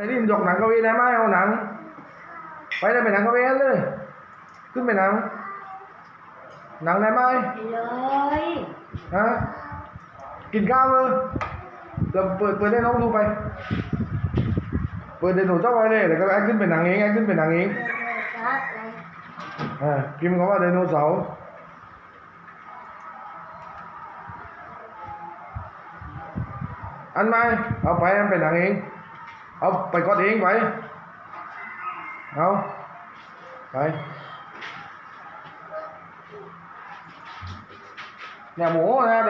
ไอ้นี่มันยกหนังกวีได้ไหมเอาหนัง ไปได้ไปหนังกวีเลย ขึ้นไปหนัง หนังได้ไหมเลยฮะกินข้าวเลยเดี๋ยวเปิดเปิดให้น้องดูไป เปิดเดี๋ยวหนูเจ้าไว้เลยเดี๋ยวก็ไอ้ขึ้นไปหนังเองไอ้ขึ้นไปหนังเองครับเลยอ่าพิมพ์คำว่าไดโนเสาร์อันไหมเอาไปอันไปหนังเอง เอาไปกดเองไปเอาไปเนี่ยหมูนะ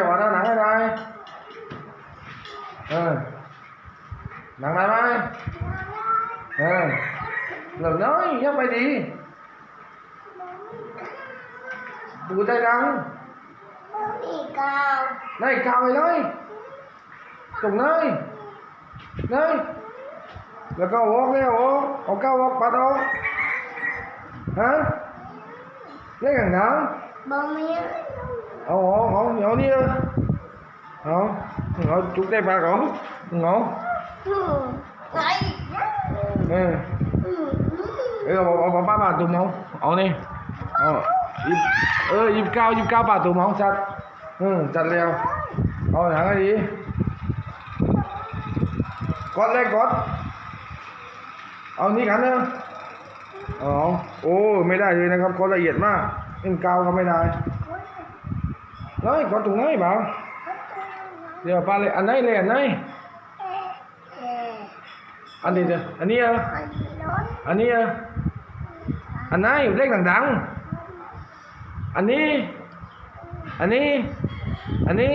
แต่ว่าหนังไม่ได้เออหนังได้ไหมเออเหลือน้อยยังไปดีดูได้ดังมีกาว này cao mày ơi Tùng ơi Này Là cao vô nghe vô Ồ cao vô bà đâu Hả Lấy gần nào บะหมี่ Ồ ồ ồ nhỏ đi ơi Ồ Ngồi chút đây bà cổ Ngộ อืมไง Nè อืม Đây là bà, bà, bà, bà Tùng không Ồ đi Ồ Dịp Ơ dịp cao dịp cao bà Tùng không Sạch Ừ chặt leo Ồ thẳng cái gì กดเลยกด เอานี่กันเนอะอ๋อโอ้ไม่ได้เลยนะครับกดละเอียดมากเล่นกาวก็ไม่ได้น้อยกดตรงไหนบ่าวเดี๋ยวปาเลยอันไหนเลยอันไหนอันนี้เด้ออันนี้เอออันนี้อนอันนี้เออันไหนเลขดังๆอันนี้ อันนี้ อันนี้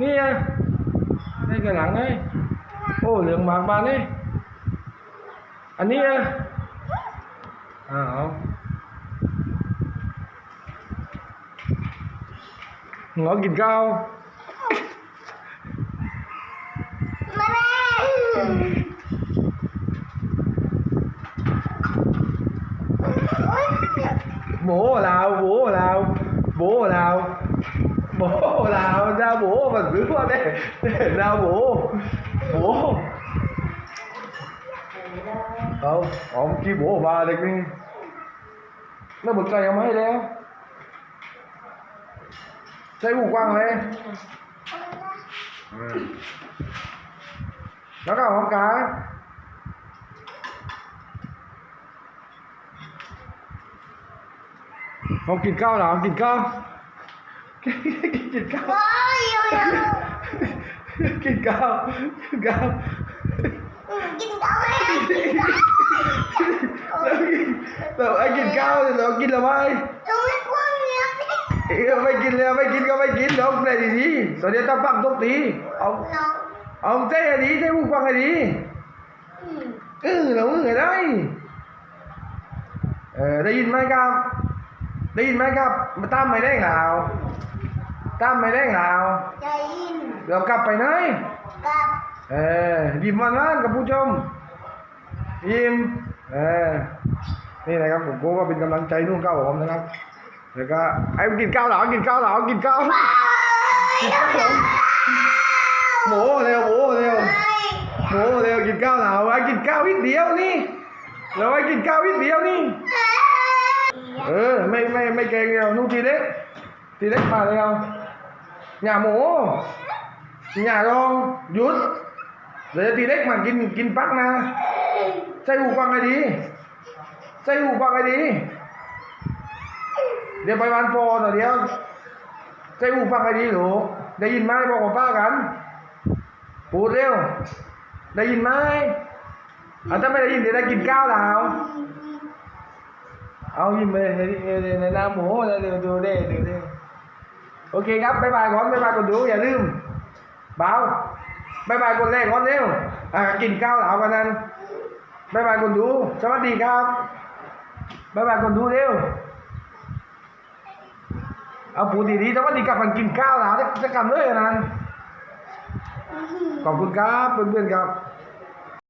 นี่เออเลขหลังไงโอ้เหลืองบางบานนี่ อันนี้เอออ้าวngõกินข้าว มาแล้ว bố nào bố nào bố nào bố nào ra bố mà giữ qua đây ra bố bố không ông chi bố bà đây đi nó bực cây không ấy đeo thấy bù quăng lên Ừ. nó có không cái เขากินข้าวเหรอกินข้าวกินข้าวว้ายอยู่ยังกินข้าว กินข้าวอืมกินได้กินได้เราไอ้กินข้าวเรากินแล้วไหมยังไม่กลัวเมียพี่เอ้ยไม่กินเลยไม่กินก็ไม่กินเดี๋ยวเลยดีๆตอนนี้ต้องฟังทุกทีเอาเอาใจให้ดีใจผู้ฟังให้ดีอืมเออเราเออได้เออได้ยินไหมครับ ได้ยินไหมครับมาตามไม่ได้เหรอตามไม่ได้เหรอใจยินเดี๋ยวกลับไปไหนกลับ เออยิ้มหวานๆกับผู้ชมยิ้มเออนี่นะครับผมก็ว่าเป็นกำลังใจนุ่งก้าวผมนะครับแล้วก็ไอ้กินข้าวเหรอกินข้าวเหรอกินข้าวกินข้าวหรอหมูเร็วหมูเร็วหมูเร็วกินข้าวเหรอไอ้กินข้าววิดเดียวนี่เราไอ้กินข้าววิดเดียวนี่เออไม่ไม่ไม่เก่งเดียวนุ่งทีเล็กทีเล็กมาเร็วอย่าหมูอย่าลองหยุด เดี๋ยวทีเล็กมากินกินปักนะใส่หูฟังให้ดีใส่หูฟังให้ดี เดี๋ยวไปวันโปรต่อเดียวใส่หูฟังให้ดีหนูได้ยินไหมบอกกับป้ากันพูดเร็ว ได้ยินไหมอะถ้าไม่ได้ยินเดี๋ยวได้กินข้าวแล้วเอายิ้มไปในในในในหน้าหมูเดี๋ยวดูเด้ดูเด้โอเคครับบ๊ายบายก่อนบ๊ายบายคนดูอย่าลืมเบา บายบายคนแรกร้อนเร็วอ่ากินข้าวเหลากันนั้นบายบายคนดู สวัสดีครับบายบายคนดูเร็วเอาปูดีๆสวัสดีกับมันกินข้าวเหลาจะกำเลยอันนั้นขอบคุณครับเพื่อนๆครับ